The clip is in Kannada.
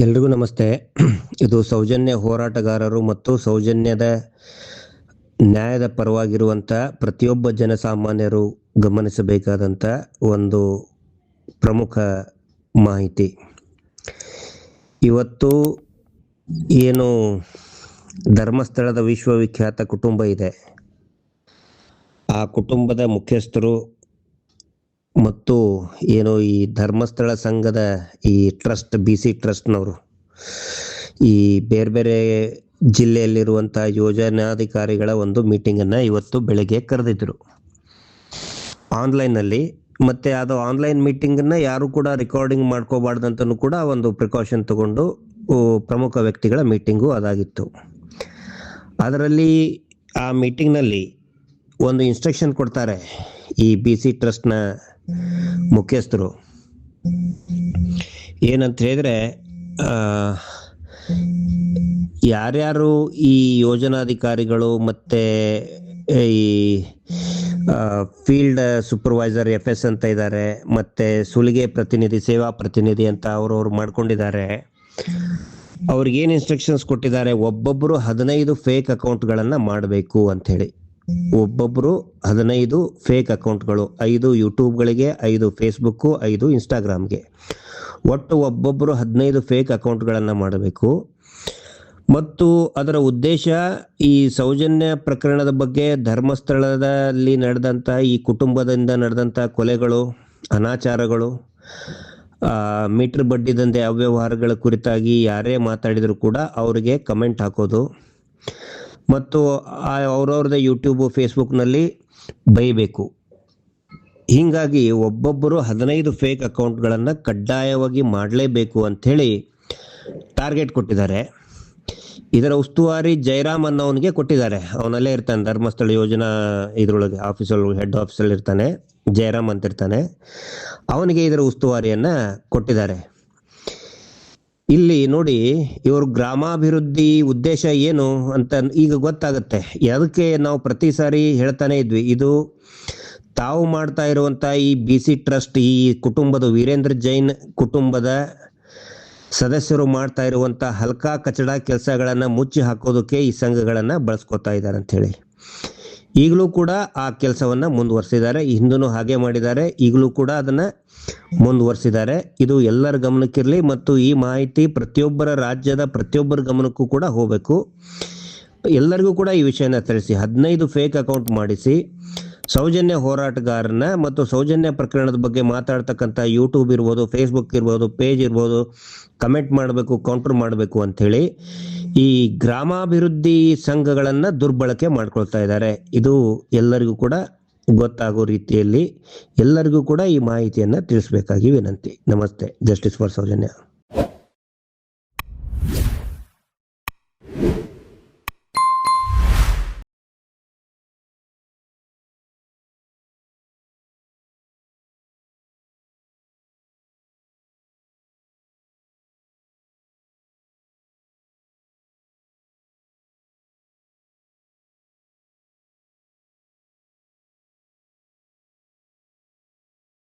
ಎಲ್ರಿಗೂ ನಮಸ್ತೆ. ಇದು ಸೌಜನ್ಯ ಹೋರಾಟಗಾರರು ಮತ್ತು ಸೌಜನ್ಯದ ನ್ಯಾಯದ ಪರವಾಗಿರುವಂಥ ಪ್ರತಿಯೊಬ್ಬ ಜನಸಾಮಾನ್ಯರು ಗಮನಿಸಬೇಕಾದಂಥ ಒಂದು ಪ್ರಮುಖ ಮಾಹಿತಿ. ಇವತ್ತು ಏನು ಧರ್ಮಸ್ಥಳದ ವಿಶ್ವವಿಖ್ಯಾತ ಕುಟುಂಬ ಇದೆ. ಆ ಕುಟುಂಬದ ಮುಖ್ಯಸ್ಥರು ಮತ್ತು ಏನು ಈ ಧರ್ಮಸ್ಥಳ ಸಂಘದ ಈ ಟ್ರಸ್ಟ್, ಬಿ ಸಿ ಟ್ರಸ್ಟ್ನವರು. ಈ ಬೇರೆ ಬೇರೆ ಜಿಲ್ಲೆಯಲ್ಲಿರುವಂತಹ ಯೋಜನಾಧಿಕಾರಿಗಳ ಒಂದು ಮೀಟಿಂಗನ್ನು ಇವತ್ತು ಬೆಳಗ್ಗೆ ಕರೆದಿದ್ದರು ಆನ್ಲೈನಲ್ಲಿ ಮತ್ತೆ ಅದು ಆನ್ಲೈನ್ ಮೀಟಿಂಗನ್ನು ಯಾರು ಕೂಡ ರೆಕಾರ್ಡಿಂಗ್ ಮಾಡ್ಕೋಬಾರ್ದಂತನೂ ಕೂಡ ಒಂದು ಪ್ರಿಕಾಷನ್ ತಗೊಂಡು ಪ್ರಮುಖ ವ್ಯಕ್ತಿಗಳ ಮೀಟಿಂಗು ಅದಾಗಿತ್ತು. ಅದರಲ್ಲಿ ಆ ಮೀಟಿಂಗ್ನಲ್ಲಿ ಒಂದು ಇನ್ಸ್ಟ್ರಕ್ಷನ್ ಕೊಡ್ತಾರೆ. ಈ ಬಿ ಸಿ ಟ್ರಸ್ಟ್ನ ಮುಖ್ಯಸ್ಥರು. ಏನಂತ ಹೇಳಿದ್ರೆ ಯಾರ್ಯಾರು ಈ ಯೋಜನಾಧಿಕಾರಿಗಳು ಮತ್ತೆ ಈ ಫೀಲ್ಡ್ ಸೂಪರ್ವೈಸರ್ ಎಫ್ ಎಸ್ ಅಂತ ಇದ್ದಾರೆ, ಮತ್ತೆ ಸುಲಿಗೆ ಪ್ರತಿನಿಧಿ, ಸೇವಾ ಪ್ರತಿನಿಧಿ ಅಂತ ಅವ್ರವ್ರು ಮಾಡ್ಕೊಂಡಿದ್ದಾರೆ. ಅವ್ರಿಗೆ ಏನು ಇನ್ಸ್ಟ್ರಕ್ಷನ್ಸ್ ಕೊಟ್ಟಿದ್ದಾರೆ? ಒಬ್ಬೊಬ್ಬರು ಹದಿನೈದು ಫೇಕ್ ಅಕೌಂಟ್ಗಳನ್ನು ಮಾಡಬೇಕು ಅಂಥೇಳಿ ಒಬ್ಬೊಬ್ಬರು ಹದಿನೈದು ಫೇಕ್ ಅಕೌಂಟ್ಗಳು ಐದು ಯೂಟ್ಯೂಬ್ಗಳಿಗೆ, ಐದು ಫೇಸ್ಬುಕ್ಕು ಐದು ಇನ್ಸ್ಟಾಗ್ರಾಮ್ಗೆ ಒಟ್ಟು ಒಬ್ಬೊಬ್ಬರು ಹದಿನೈದು ಫೇಕ್ ಅಕೌಂಟ್ಗಳನ್ನು ಮಾಡಬೇಕು. ಮತ್ತು ಅದರ ಉದ್ದೇಶ ಈ ಸೌಜನ್ಯ ಪ್ರಕರಣದ ಬಗ್ಗೆ ಧರ್ಮಸ್ಥಳದಲ್ಲಿ ನಡೆದಂಥ, ಈ ಕುಟುಂಬದಿಂದ ನಡೆದಂಥ ಕೊಲೆಗಳು, ಅನಾಚಾರಗಳು ಮೀಟರ್ ಬಡ್ಡಿ ದಂಧೆ ಅವ್ಯವಹಾರಗಳ ಕುರಿತಾಗಿ ಯಾರೇ ಮಾತಾಡಿದರೂ ಕೂಡ ಅವರಿಗೆ ಕಮೆಂಟ್ ಹಾಕೋದು. ಮತ್ತು ಅವ್ರವ್ರದ್ದೇ ಯೂಟ್ಯೂಬು ಫೇಸ್ಬುಕ್ನಲ್ಲಿ ಬೈಬೇಕು. ಹೀಗಾಗಿ ಒಬ್ಬೊಬ್ಬರು ಹದಿನೈದು ಫೇಕ್ ಅಕೌಂಟ್ಗಳನ್ನು ಕಡ್ಡಾಯವಾಗಿ ಮಾಡಲೇಬೇಕು ಅಂಥೇಳಿ ಟಾರ್ಗೆಟ್ ಕೊಟ್ಟಿದ್ದಾರೆ. ಇದರ ಉಸ್ತುವಾರಿ ಜಯರಾಮ್ ಅನ್ನೋವನಿಗೆ ಕೊಟ್ಟಿದ್ದಾರೆ. ಅವನಲ್ಲೇ ಇರ್ತಾನೆ, ಧರ್ಮಸ್ಥಳ ಯೋಜನಾ ಇದರೊಳಗೆ ಆಫೀಸಲ್ಲಿ ಹೆಡ್ ಆಫೀಸಲ್ಲಿ ಇರ್ತಾನೆ ಜಯರಾಮ್ ಅಂತ ಇರ್ತಾನೆ ಅವನಿಗೆ ಇದರ ಉಸ್ತುವಾರಿಯನ್ನು ಕೊಟ್ಟಿದ್ದಾರೆ. ಇಲ್ಲಿ ನೋಡಿ, ಇವರು ಗ್ರಾಮಾಭಿವೃದ್ಧಿ ಉದ್ದೇಶ ಏನು ಅಂತ ಈಗ ಗೊತ್ತಾಗುತ್ತೆ. ಅದಕ್ಕೆ ನಾವು ಪ್ರತಿ ಸಾರಿ ಹೇಳ್ತಾನೆ ಇದ್ವಿ, ಇದು ತಾವು ಮಾಡ್ತಾ ಇರುವಂತ ಈ ಬಿ ಸಿ ಟ್ರಸ್ಟ್ ಈ ಕುಟುಂಬದ ವೀರೇಂದ್ರ ಜೈನ್ ಕುಟುಂಬದ ಸದಸ್ಯರು ಮಾಡ್ತಾ ಇರುವಂತ ಹಲ್ಕಾ ಕಚಡ ಕೆಲಸಗಳನ್ನ ಮುಚ್ಚಿ ಹಾಕೋದಕ್ಕೆ ಈ ಸಂಘಗಳನ್ನ ಬಳಸ್ಕೊತಾ ಇದ್ದಾರೆ ಅಂತ ಹೇಳಿ. ಈಗಲೂ ಕೂಡ ಆ ಕೆಲಸವನ್ನ ಮುಂದುವರಿಸಿದ್ದಾರೆ. ಹಿಂದೂ ಹಾಗೆ ಮಾಡಿದ್ದಾರೆ. ಈಗಲೂ ಕೂಡ ಅದನ್ನ ಮುಂದುವರಿಸಿದ್ದಾರೆ. ಇದು ಎಲ್ಲರ ಗಮನಕ್ಕಿರಲಿ ಮತ್ತು ಈ ಮಾಹಿತಿ ಪ್ರತಿಯೊಬ್ಬರ ರಾಜ್ಯದ ಪ್ರತಿಯೊಬ್ಬರ ಗಮನಕ್ಕೂ ಕೂಡ ಹೋಗಬೇಕು. ಎಲ್ಲರಿಗೂ ಕೂಡ ಈ ವಿಷಯನ ತಿಳಿಸಿ. ಹದಿನೈದು ಫೇಕ್ ಅಕೌಂಟ್ ಮಾಡಿಸಿ. ಸೌಜನ್ಯ ಹೋರಾಟಗಾರನ ಮತ್ತು ಸೌಜನ್ಯ ಪ್ರಕರಣದ ಬಗ್ಗೆ ಮಾತಾಡ್ತಕ್ಕಂಥ ಯೂಟ್ಯೂಬ್ ಇರ್ಬೋದು ಫೇಸ್ಬುಕ್ ಇರ್ಬೋದು ಪೇಜ್ ಇರ್ಬೋದು ಕಮೆಂಟ್ ಮಾಡಬೇಕು ಕೌಂಟರ್ ಮಾಡಬೇಕು ಅಂಥೇಳಿ ಈ ಗ್ರಾಮಾಭಿವೃದ್ಧಿ ಸಂಘಗಳನ್ನು ದುರ್ಬಳಕೆ ಮಾಡ್ಕೊಳ್ತಾ ಇದ್ದಾರೆ. ಇದು ಎಲ್ಲರಿಗೂ ಕೂಡ ಗೊತ್ತಾಗೋ ರೀತಿಯಲ್ಲಿ ಎಲ್ಲರಿಗೂ ಕೂಡ ಈ ಮಾಹಿತಿಯನ್ನು ತಿಳಿಸಬೇಕಾಗಿ ವಿನಂತಿ. ನಮಸ್ತೆ. Justice for Soujanya